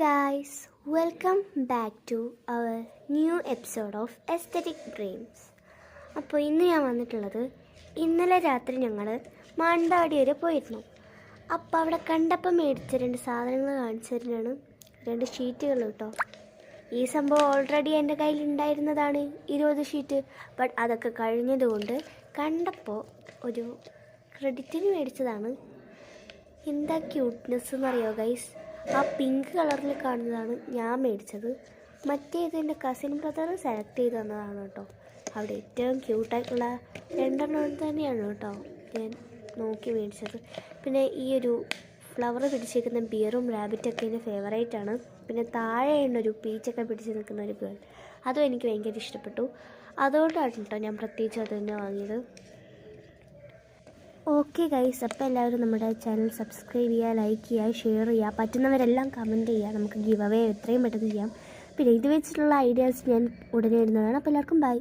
guys, welcome back to our new episode of Aesthetic Dreams. അപ്പോൾ ഇന്ന് ഞാൻ വന്നിട്ടുള്ളത് ഇന്നലെ രാത്രി ഞങ്ങൾ മാണ്ടാടി വരെ പോയിരുന്നു. അപ്പോൾ അവിടെ കണ്ടപ്പം മേടിച്ച രണ്ട് സാധനങ്ങൾ കാണിച്ചു തരുന്നതാണ്. രണ്ട് ഷീറ്റുകൾ കേട്ടോ. ഈ സംഭവം ഓൾറെഡി എന്റെ കയ്യിൽ ഉണ്ടായിരുന്നതാണ് ഇരുപത് ഷീറ്റ്. ബട്ട് അതൊക്കെ കഴിഞ്ഞതുകൊണ്ട് കണ്ടപ്പോൾ ഒരു ക്രെഡിറ്റിന് മേടിച്ചതാണ്. എന്താ ക്യൂട്ട്നെസ് എന്നറിയോ ഗൈസ് ആ പിങ്ക് കളറിൽ കാണുന്നതാണ് ഞാൻ മേടിച്ചത്. മറ്റേത് എന്റെ കസിൻ ബ്രദർ സെലക്ട് ചെയ്ത് തന്നതാണ് കേട്ടോ അവിടെ ഏറ്റവും ക്യൂട്ടായിട്ടുള്ള രണ്ടെണ്ണം തന്നെയാണ് കേട്ടോ ഞാൻ നോക്കി മേടിച്ചത്. പിന്നെ ഈ ഒരു ഫ്ലവർ പിടിച്ചിരിക്കുന്ന ബിയറും റാബിറ്റൊക്കെ എന്റെ ഫേവറേറ്റ് ആണ്. പിന്നെ താഴെയുള്ള ഒരു പീച്ചൊക്കെ പിടിച്ച് നിൽക്കുന്ന ഒരു ഗേൾ അതും എനിക്ക് ഭയങ്കര ഇഷ്ടപ്പെട്ടു. അതുകൊണ്ടാണ് കേട്ടോ ഞാൻ പ്രത്യേകിച്ച് അത് തന്നെ വാങ്ങിയത്. ഓക്കെ ഗൈസ് അപ്പോൾ എല്ലാവരും നമ്മുടെ ചാനൽ സബ്സ്ക്രൈബ് ചെയ്യുക ലൈക്ക് ചെയ്യുക ഷെയർ ചെയ്യുക. പറ്റുന്നവരെല്ലാം കമന്റ് ചെയ്യുക. നമുക്ക് ഗിവ് അവേ എത്രയും പെട്ടെന്ന് ചെയ്യാം. പിന്നെ ഇത് വെച്ചിട്ടുള്ള ഐഡിയാസ് ഞാൻ ഉടനെ ഇടുന്നതാണ്. അപ്പോൾ എല്ലാവർക്കും ബൈ